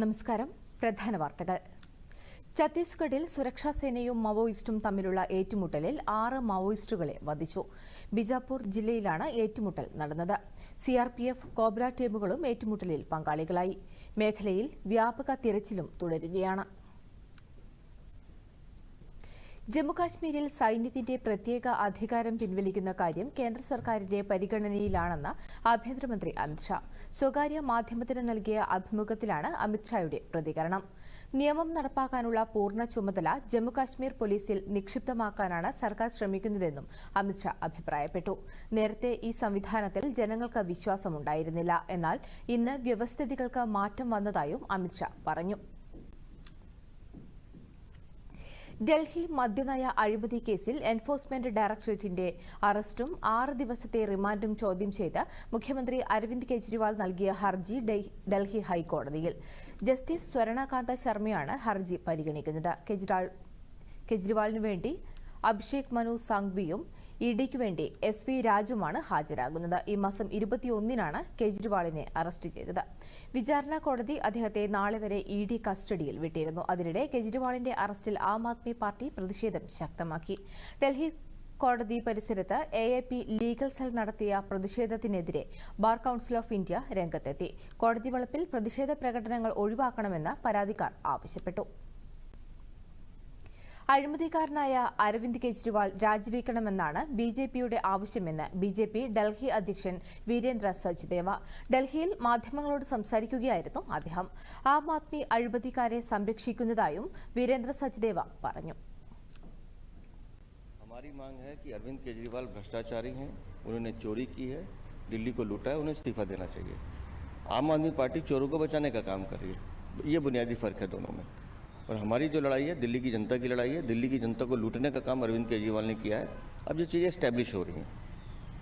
നമസ്കാരം. പ്രധാന വാർത്തകൾ. ഛത്തീസ്ഗഡിൽ സുരക്ഷാ സേനയും മാവോയിസ്റ്റും തമ്മിലുള്ള ഏറ്റുമുട്ടലിൽ ആറ് മാവോയിസ്റ്റുകളെ വധിച്ചു. ബിജാപൂർ ജില്ലയിലാണ് ഏറ്റുമുട്ടൽ നടന്നത്. സിആർപിഎഫ് കോബ്ര ടീമുകളും ഏറ്റുമുട്ടലിൽ പങ്കാളികളായി. മേഖലയിൽ വ്യാപക തിരച്ചിലും തുടരുകയാണ്. ജമ്മുകാശ്മീരിൽ സൈന്യത്തിന്റെ പ്രത്യേക അധികാരം പിൻവലിക്കുന്ന കാര്യം കേന്ദ്ര സർക്കാരിന്റെ പരിഗണനയിലാണെന്ന് ആഭ്യന്തരമന്ത്രി അമിത്ഷാ സ്വകാര്യ മാധ്യമത്തിന് നൽകിയ അഭിമുഖത്തിലാണ് അമിത്ഷായുടെ പ്രതികരണം. നിയമം നടപ്പാക്കാനുള്ള പൂർണ ചുമതല ജമ്മുകാശ്മീർ പോലീസിൽ നിക്ഷിപ്തമാക്കാനാണ് സർക്കാർ ശ്രമിക്കുന്നതെന്നും അമിത്ഷാ അഭിപ്രായപ്പെട്ടു. നേരത്തെ ഈ സംവിധാനത്തിൽ ജനങ്ങൾക്ക് വിശ്വാസമുണ്ടായിരുന്നില്ല. എന്നാൽ ഇന്ന് വ്യവസ്ഥിതികൾക്ക് മാറ്റം വന്നതായും അമിത്ഷാ പറഞ്ഞു. ഡൽഹി മദ്യനയ അഴിമതി കേസിൽ എൻഫോഴ്സ്മെന്റ് ഡയറക്ടറേറ്റിന്റെ അറസ്റ്റും ആറ് ദിവസത്തെ റിമാൻഡും ചോദ്യം ചെയ്ത് മുഖ്യമന്ത്രി അരവിന്ദ് കെജ്രിവാൾ നൽകിയ ഹർജി ഡൽഹി- ഹൈക്കോടതിയിൽ. ജസ്റ്റിസ് സ്വരണകാന്ത ശർമ്മയാണ് ഹർജി പരിഗണിക്കുന്നത്. കെജ്രിവാളിനു വേണ്ടി അഭിഷേക് മനു സാങ്വിയും ഇഡിക്ക് വേണ്ടി എസ് വി രാജുമാണ് ഹാജരാകുന്നത്. ഈ മാസം ഇരുപത്തിയൊന്നിനാണ് കെജ്രിവാളിനെ അറസ്റ്റ് ചെയ്തത്. വിചാരണ കോടതി അദ്ദേഹത്തെ നാളെ വരെ ഇ ഡി കസ്റ്റഡിയിൽ വിട്ടിരുന്നു. അതിനിടെ കെജ്രിവാളിന്റെ അറസ്റ്റിൽ ആം ആദ്മി പാർട്ടി പ്രതിഷേധം ശക്തമാക്കി. ഡൽഹി കോടതി പരിസരത്ത് A A P legal cell നടത്തിയ പ്രതിഷേധത്തിനെതിരെ ബാർ കൌൺസിൽ ഓഫ് ഇന്ത്യ രംഗത്തെത്തി. കോടതി വളപ്പിൽ പ്രതിഷേധ പ്രകടനങ്ങൾ ഒഴിവാക്കണമെന്ന് പരാതിക്കാർ ആവശ്യപ്പെട്ടു. അഴിമതിക്കാരനായ അരവിന്ദ് കെജ്രിവാൾ രാജിവെക്കണമെന്നാണ് ബി ജെ പിയുടെ ആവശ്യമെന്ന് ബി ജെ പി ഡൽഹി അധ്യക്ഷൻ വീരേന്ദ്ര സച്ദേവ ഡൽഹിയിൽ മാധ്യമങ്ങളോട് സംസാരിക്കുകയായിരുന്നു അദ്ദേഹം ആം ആദ്മി അഴിമതിക്കാരെ സംരക്ഷിക്കുന്നതായും വീരേന്ദ്ര സച്ദേവ പറഞ്ഞു हमारी मांग है कि अरविंद केजरीवाल भ्रष्टाचारी हैं उन्होंने चोरी की है दिल्ली को लूटा है उन्हें इस्तीफा देना चाहिए आम आदमी पार्टी चोरों को बचाने का काम कर रही है ये बुनियादी फर्क है दोनों में और हमारी जो लड़ाई है दिल्ली की जनता की लड़ाई है दिल्ली की जनता को लूटने का काम अरविंद केजरीवाल ने किया है अब ये चीज़ें स्टैब्लिश हो रही हैं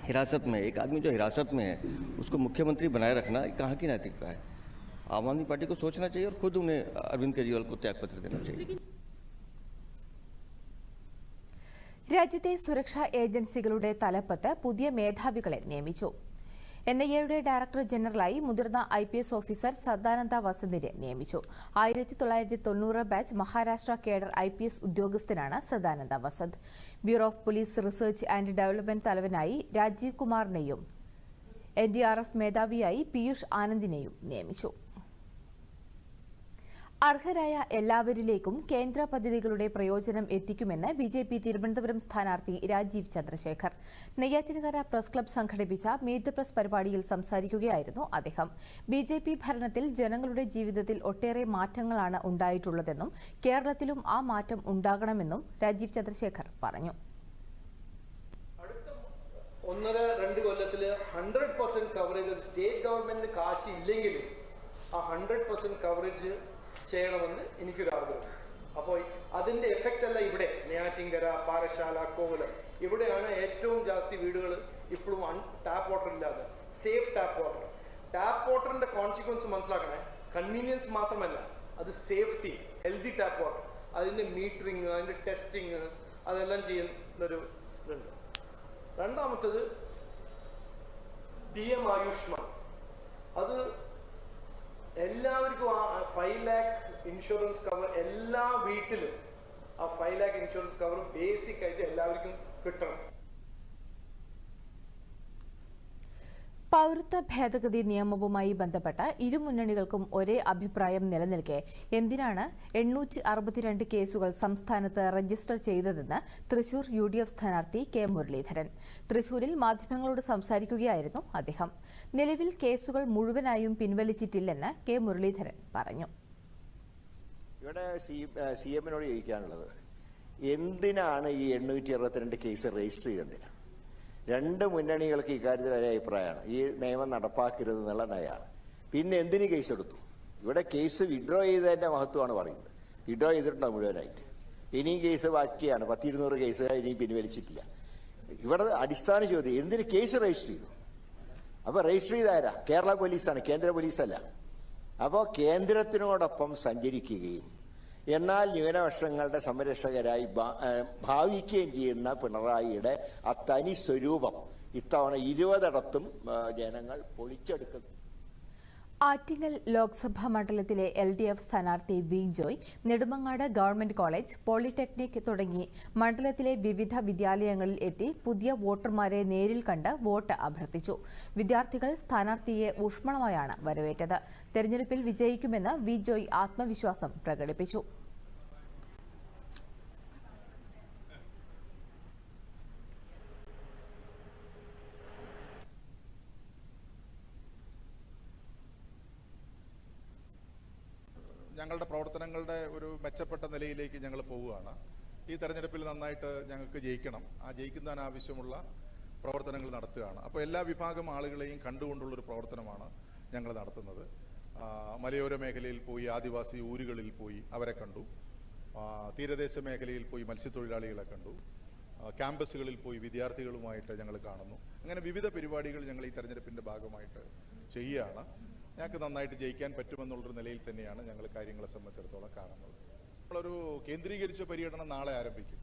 हिरासत में एक आदमी जो हिरासत में है उसको मुख्यमंत्री बनाए रखना ये कहाँ की नैतिकता है आम आदमी पार्टी को सोचना चाहिए और खुद उन्हें अरविंद केजरीवाल को त्यागपत्र देना चाहिए രാജ്യത്തെ സുരക്ഷാ ഏജൻസികളുടെ തലപ്പത്ത് പുതിയ മേധാവികളെ നിയമിച്ചു എൻ ഐ എയുടെ ഡയറക്ടർ ജനറലായി മുതിർന്ന I P S officer Sadananda വസന്തിനെ നിയമിച്ചു. ആയിരത്തി തൊള്ളായിരത്തി തൊണ്ണൂറ് batch Maharashtra cadre I P S ഉദ്യോഗസ്ഥനാണ് Sadananda Vasant. Bureau of police research and development തലവനായി രാജീവ് കുമാറിനെയും എൻ ഡി ആർ എഫ് മേധാവിയായി പീയൂഷ് ആനന്ദിനെയും നിയമിച്ചു. അർഹരായ എല്ലാവരിലേക്കും കേന്ദ്ര പദ്ധതികളുടെ പ്രയോജനം എത്തിക്കുമെന്ന് ബി ജെ പി തിരുവനന്തപുരം സ്ഥാനാർത്ഥി രാജീവ് ചന്ദ്രശേഖർ. നെയ്യാറ്റിൻകര പ്രസ് ക്ലബ് സംഘടിപ്പിച്ച മീറ്റ് ദ പ്രസ് പരിപാടിയിൽ സംസാരിക്കുകയായിരുന്നു അദ്ദേഹം. ബി ജെ പി ഭരണത്തിൽ ജനങ്ങളുടെ ജീവിതത്തിൽ ഒട്ടേറെ മാറ്റങ്ങളാണ് ഉണ്ടായിട്ടുള്ളതെന്നും കേരളത്തിലും ആ മാറ്റം ഉണ്ടാകണമെന്നും രാജീവ് ചന്ദ്രശേഖർ പറഞ്ഞു. ഒന്നര രണ്ട് കൊല്ലത്തിൽ ഹൺഡ്രഡ് പെർസെന്റ് കവറേജ് സ്റ്റേറ്റ് ഗവൺമെന്റിന് കാശ് ഇല്ലെങ്കിലും ആ ഹൺഡ്രഡ് പെർസെന്റ് കവറേജ് ചെയ്യണമെന്ന് എനിക്കൊരു ആഗ്രഹം അപ്പോൾ അതിന്റെ എഫക്റ്റ് അല്ല ഇവിടെ. നെയ്യാറ്റിങ്കര പാറശാല കോവൽ ഇവിടെയാണ് ഏറ്റവും ജാസ്തി വീടുകൾ ഇപ്പോഴും ടാപ്പ് വാട്ടർ ഇല്ലാതെ. സേഫ് ടാപ്പ് വാട്ടർ ടാപ്പ് വാട്ടറിന്റെ കോൺസിക്വൻസ് മനസ്സിലാക്കണേ. കൺവീനിയൻസ് മാത്രമല്ല അത് സേഫ്റ്റി ഹെൽത്തി ടാപ്പ് വാട്ടർ അതിന്റെ മീറ്ററിങ് അതിന്റെ ടെസ്റ്റിങ് അതെല്ലാം ചെയ്യുന്നൊരു ഇതുണ്ട്. രണ്ടാമത്തത് പി എം ആയുഷ്മാൻ. അത് എല്ലാവർക്കും ആ ഫൈവ് ലാക്ക് ഇൻഷുറൻസ് കവർ എല്ലാ വീട്ടിലും ആ five lakh insurance cover basic ആയിട്ട് എല്ലാവർക്കും കിട്ടണം. പൌരത്വ ഭേദഗതി നിയമവുമായി ബന്ധപ്പെട്ട ഇരു മുന്നണികൾക്കും ഒരേ അഭിപ്രായം നിലനിൽക്കെ. എന്തിനാണ് എണ്ണൂറ്റി അറുപത്തിരണ്ട് കേസുകൾ സംസ്ഥാനത്ത് രജിസ്റ്റർ ചെയ്തതെന്ന് തൃശൂർ യു ഡി എഫ് സ്ഥാനാർത്ഥി കെ മുരളീധരൻ. തൃശൂരിൽ മാധ്യമങ്ങളോട് സംസാരിക്കുകയായിരുന്നു അദ്ദേഹം. നിലവിൽ കേസുകൾ മുഴുവനായും പിൻവലിച്ചിട്ടില്ലെന്ന് കെ മുരളീധരൻ പറഞ്ഞു. ഇവിടെ സി എമ്മിനോട് ചോദിക്കാനുള്ളത്. എന്തിനാണ് ഈ എണ്ണൂറ്റി അറുപത്തിരണ്ട് കേസ് രജിസ്റ്റർ ചെയ്തതിന് രണ്ട് മുന്നണികൾക്ക് ഇക്കാര്യത്തിൽ ഒരേ അഭിപ്രായമാണ്. ഈ നിയമം നടപ്പാക്കരുത് എന്നുള്ള നയമാണ്. പിന്നെ എന്തിന് കേസ് എടുത്തു? ഇവിടെ കേസ് വിഡ്രോ ചെയ്തതിന്റെ മഹത്വമാണ് പറയുന്നത്. വിഡ്രോ ചെയ്തിട്ടുണ്ടോ മുഴുവനായിട്ട്? ഇനിയും കേസ് ബാക്കിയാണ്. പത്തിരുന്നൂറ് കേസ് ഇനിയും പിൻവലിച്ചിട്ടില്ല. ഇവിടെ അടിസ്ഥാന ചോദ്യം എന്തിന് കേസ് രജിസ്റ്റർ ചെയ്തു? അപ്പൊ രജിസ്റ്റർ ചെയ്താരാ കേരള പോലീസാണ് കേന്ദ്ര പോലീസല്ല. അപ്പോൾ കേന്ദ്രത്തിനോടൊപ്പം സഞ്ചരിക്കുകയും എന്നാൽ ന്യൂനപക്ഷങ്ങളുടെ സംരക്ഷകരായി ഭാവിക്കുകയും ചെയ്യുന്ന പിണറായിയുടെ ആ തനി സ്വരൂപം ഇത്തവണ ഇരുപതിടത്തും ജനങ്ങൾ പൊളിച്ചെടുക്കുന്നു. ആറ്റിങ്ങൽ ലോക്സഭാ മണ്ഡലത്തിലെ എൽ ഡി എഫ് സ്ഥാനാർത്ഥി V Joy Nedumangad government college polytechnic തുടങ്ങി മണ്ഡലത്തിലെ വിവിധ വിദ്യാലയങ്ങളിൽ എത്തി പുതിയ വോട്ടർമാരെ നേരിൽ കണ്ട് വോട്ട് അഭ്യർത്ഥിച്ചു. വിദ്യാർത്ഥികൾ സ്ഥാനാർത്ഥിയെ ഊഷ്മളമായാണ് വരവേറ്റത്. തെരഞ്ഞെടുപ്പിൽ വിജയിക്കുമെന്ന് വി ജോയ് ആത്മവിശ്വാസം പ്രകടിപ്പിച്ചു. ഞങ്ങളുടെ പ്രവർത്തനങ്ങളുടെ ഒരു മെച്ചപ്പെട്ട നിലയിലേക്ക് ഞങ്ങൾ പോവുകയാണ്. ഈ തെരഞ്ഞെടുപ്പിൽ നന്നായിട്ട് ഞങ്ങൾക്ക് ജയിക്കണം. ആ ജയിക്കുന്നതിനാവശ്യമുള്ള പ്രവർത്തനങ്ങൾ നടത്തുകയാണ്. അപ്പോൾ എല്ലാ വിഭാഗം ആളുകളെയും കണ്ടുകൊണ്ടുള്ള ഒരു പ്രവർത്തനമാണ് ഞങ്ങൾ നടത്തുന്നത്. മലയോര മേഖലയിൽ പോയി ആദിവാസി ഊരുകളിൽ പോയി അവരെ കണ്ടു. തീരദേശ മേഖലയിൽ പോയി മത്സ്യത്തൊഴിലാളികളെ കണ്ടു. ക്യാമ്പസുകളിൽ പോയി വിദ്യാർത്ഥികളുമായിട്ട് ഞങ്ങൾ കാണുന്നു. അങ്ങനെ വിവിധ പരിപാടികൾ ഞങ്ങൾ ഈ തെരഞ്ഞെടുപ്പിന്റെ ഭാഗമായിട്ട് ചെയ്യുകയാണ്. ഞങ്ങൾക്ക് നന്നായിട്ട് ജയിക്കാൻ പറ്റുമെന്നുള്ളൊരു നിലയിൽ തന്നെയാണ് ഞങ്ങൾ കാര്യങ്ങളെ സംബന്ധിച്ചിടത്തോളം കാണുന്നത്. നമ്മളൊരു കേന്ദ്രീകരിച്ച പര്യടനം നാളെ ആരംഭിക്കും.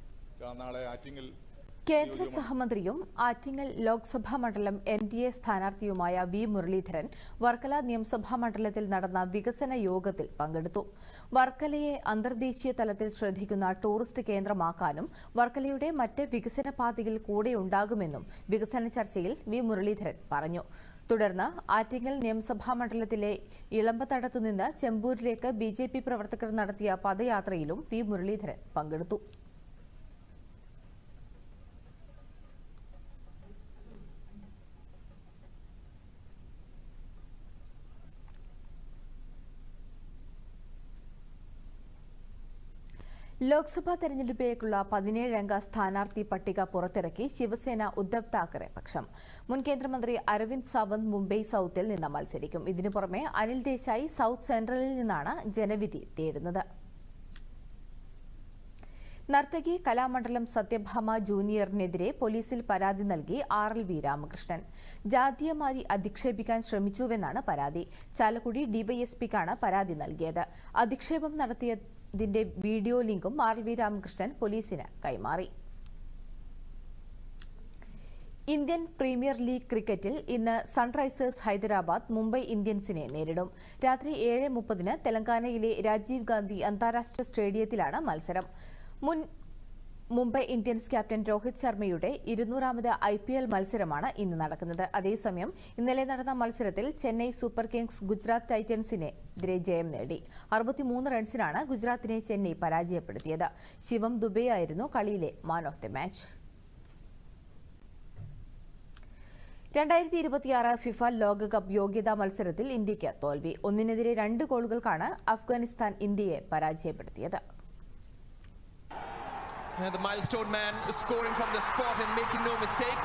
നാളെ ആറ്റിങ്ങൽ കേന്ദ്ര സഹമന്ത്രിയും ആറ്റിങ്ങൽ ലോക്സഭാ മണ്ഡലം എൻ ഡി എ സ്ഥാനാർത്ഥിയുമായ വി മുരളീധരൻ വർക്കല നിയമസഭാ മണ്ഡലത്തിൽ നടന്ന വികസന യോഗത്തിൽ പങ്കെടുത്തു. വർക്കലയെ അന്തർദേശീയ തലത്തിൽ ശ്രദ്ധിക്കുന്ന ടൂറിസ്റ്റ് കേന്ദ്രമാക്കാനും വർക്കലയുടെ മറ്റ് വികസന പാതയിൽ കൂടെയുണ്ടാകുമെന്നും വികസന ചർച്ചയിൽ വി മുരളീധരൻ പറഞ്ഞു. തുടർന്ന് ആറ്റിങ്ങൽ നിയമസഭാ മണ്ഡലത്തിലെ ഇളമ്പത്തടത്തുനിന്ന് ചെമ്പൂരിലേക്ക് ബി പ്രവർത്തകർ നടത്തിയ പദയാത്രയിലും വി മുരളീധരൻ പങ്കെടുത്തു. ലോക്സഭാ തെരഞ്ഞെടുപ്പിലേക്കുള്ള പതിനേഴംഗ സ്ഥാനാർത്ഥി പട്ടിക പുറത്തിറക്കി ശിവസേന ഉദ്ധവ് താക്കറെ പക്ഷം. മുൻ കേന്ദ്രമന്ത്രി അരവിന്ദ് സാവന്ത് മുംബൈ സൌത്തിൽ നിന്ന് മത്സരിക്കും. ഇതിനു പുറമെ അനിൽ ദേശായി സൌത്ത് സെൻട്രലിൽ നിന്നാണ് ജനവിധി തേടുന്നത്. നർത്തകി കലാമണ്ഡലം സത്യഭാമ ജൂനിയറിനെതിരെ പോലീസിൽ പരാതി നൽകി ആർ എൽ വി രാമകൃഷ്ണൻ. ജാതീയമായി അധിക്ഷേപിക്കാൻ ശ്രമിച്ചുവെന്നാണ് പരാതി. ചാലക്കുടി ഡിവൈഎസ്പിക്കാണ് പരാതി നൽകിയത്. അധിക്ഷേപം നടത്തിയതിന്റെ വീഡിയോ ലിങ്കും ആർ വി രാമകൃഷ്ണൻ പോലീസിന് കൈമാറി. ഇന്ത്യൻ പ്രീമിയർ ലീഗ് ക്രിക്കറ്റിൽ ഇന്ന് സൺറൈസേഴ്സ് ഹൈദരാബാദ് മുംബൈ ഇന്ത്യൻസിനെ നേരിടും. രാത്രി ഏഴ് മുപ്പതിന് തെലങ്കാനയിലെ രാജീവ് ഗാന്ധി അന്താരാഷ്ട്ര സ്റ്റേഡിയത്തിലാണ് മത്സരം. മുൻ മുംബൈ ഇന്ത്യൻസ് ക്യാപ്റ്റൻ രോഹിത് ശർമ്മയുടെ ഇരുന്നൂറാമത് ഐ പി എൽ മത്സരമാണ് ഇന്ന് നടക്കുന്നത്. അതേസമയം ഇന്നലെ നടന്ന മത്സരത്തിൽ ചെന്നൈ സൂപ്പർ കിങ്സ് ഗുജറാത്ത് ടൈറ്റൻസിനെതിരെ ജയം നേടി. അറുപത്തിമൂന്ന് റൺസിനാണ് ഗുജറാത്തിനെ ചെന്നൈ പരാജയപ്പെടുത്തിയത്. ശിവം ദുബെ ആയിരുന്നു കളിയിലെ മാൻ ഓഫ് ദി മാച്ച് രണ്ടായിരത്തി ഇരുപത്തിയാറ് ഫിഫ ലോകകപ്പ് യോഗ്യതാ മത്സരത്തിൽ ഇന്ത്യയ്ക്ക് തോൽവി. ഒന്നിനെതിരെ രണ്ട് ഗോളുകൾക്കാണ് അഫ്ഗാനിസ്ഥാൻ ഇന്ത്യയെ പരാജയപ്പെടുത്തിയത്. The milestone man scoring from the spot and making no mistake.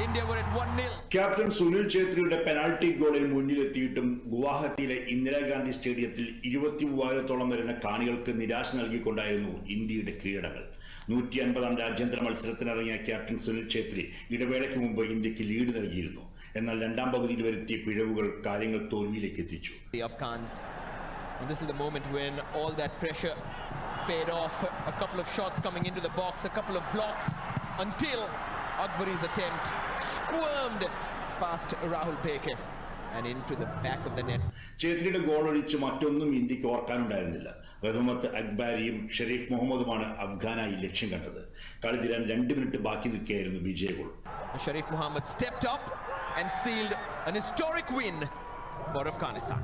India were at 1 0. Captain Sunil ഛേത്രിയുടെ penalty ഗോളിൽ മുന്നിലെത്തിയിട്ടും ഗുവാഹത്തിയിലെ ഇന്ദിരാഗാന്ധി സ്റ്റേഡിയത്തിൽ ഇരുപത്തി മൂവായിരത്തോളം വരുന്ന കാണികൾക്ക് നിരാശ നൽകിക്കൊണ്ടായിരുന്നു ഇന്ത്യയുടെ കീഴടകൾ നൂറ്റി അൻപതാം രാജ്യാന്തര മത്സരത്തിനിറങ്ങിയ ക്യാപ്റ്റൻ സുനിൽ ഛേത്രി ഇടവേളയ്ക്ക് മുമ്പ് ഇന്ത്യയ്ക്ക് ലീഡ് നൽകിയിരുന്നു എന്നാൽ രണ്ടാം പകുതിയിൽ വരുത്തിയ പിഴവുകൾ കാര്യങ്ങൾ തോൽവിയിലേക്ക് എത്തിച്ചു Paid off. A couple of shots coming into the box, a couple of blocks until Akbari's attempt squirmed past Rahul Peke and into the back of the net. ഛേത്രിയുടെ ഗോൾ ഒഴിച്ച് മറ്റൊന്നും ഇന്ത്യയ്ക്ക് ഓർക്കാനുണ്ടായിരുന്നില്ല റഹ്മത്ത് അക്ബാരിയും ഷെരീഫ് മുഹമ്മദുമാണ് അഫ്ഗാനായി ലക്ഷ്യം കണ്ടത് കളി തീരാൻ രണ്ട് മിനിറ്റ് ബാക്കി നിൽക്കുകയായിരുന്നു വിജയ goal Sharif Muhammad stepped up and sealed an historic win for Afghanistan.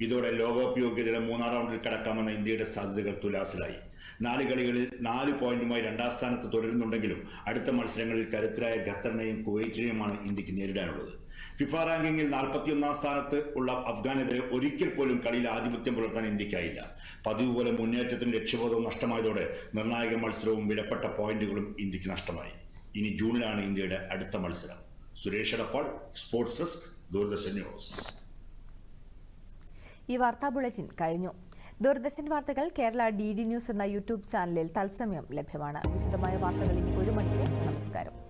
ഇതോടെ ലോകകപ്പ് യോഗ്യതയുടെ മൂന്നാം റൗണ്ടിൽ കടക്കാമെന്ന ഇന്ത്യയുടെ സാധ്യതകൾ തുലാസിലായി. നാല് കളികളിൽ നാല് പോയിന്റുമായി രണ്ടാം സ്ഥാനത്ത് തുടരുന്നുണ്ടെങ്കിലും അടുത്ത മത്സരങ്ങളിൽ കരുത്തരായ ഖത്തറിനെയും കുവൈറ്റിനെയുമാണ് ഇന്ത്യയ്ക്ക് നേരിടാനുള്ളത്. ഫിഫ റാങ്കിങ്ങിൽ നാൽപ്പത്തിയൊന്നാം സ്ഥാനത്ത് ഉള്ള അഫ്ഗാനെതിരെ ഒരിക്കൽ പോലും കളിയിൽ ആധിപത്യം പുലർത്താൻ ഇന്ത്യക്കായില്ല. പതിവ് പോലെ മുന്നേറ്റത്തിന് ലക്ഷ്യബോധവും നഷ്ടമായതോടെ നിർണായക മത്സരവും വിലപ്പെട്ട പോയിന്റുകളും ഇന്ത്യയ്ക്ക് നഷ്ടമായി. ഇനി ജൂണിലാണ് ഇന്ത്യയുടെ അടുത്ത മത്സരം. Suresh Edappal sports desk Doordarshan news. ഈ വാർത്താ ബുള്ളറ്റിൻ കഴിഞ്ഞു. ദൂരദർശൻ വാർത്തകൾ കേരള ഡി ഡി ന്യൂസ് എന്ന യൂട്യൂബ് ചാനലിൽ തത്സമയം ലഭ്യമാണ്. വിശദമായ വാർത്തകൾ ഇനി ഒരു മണിക്ക്. നമസ്കാരം.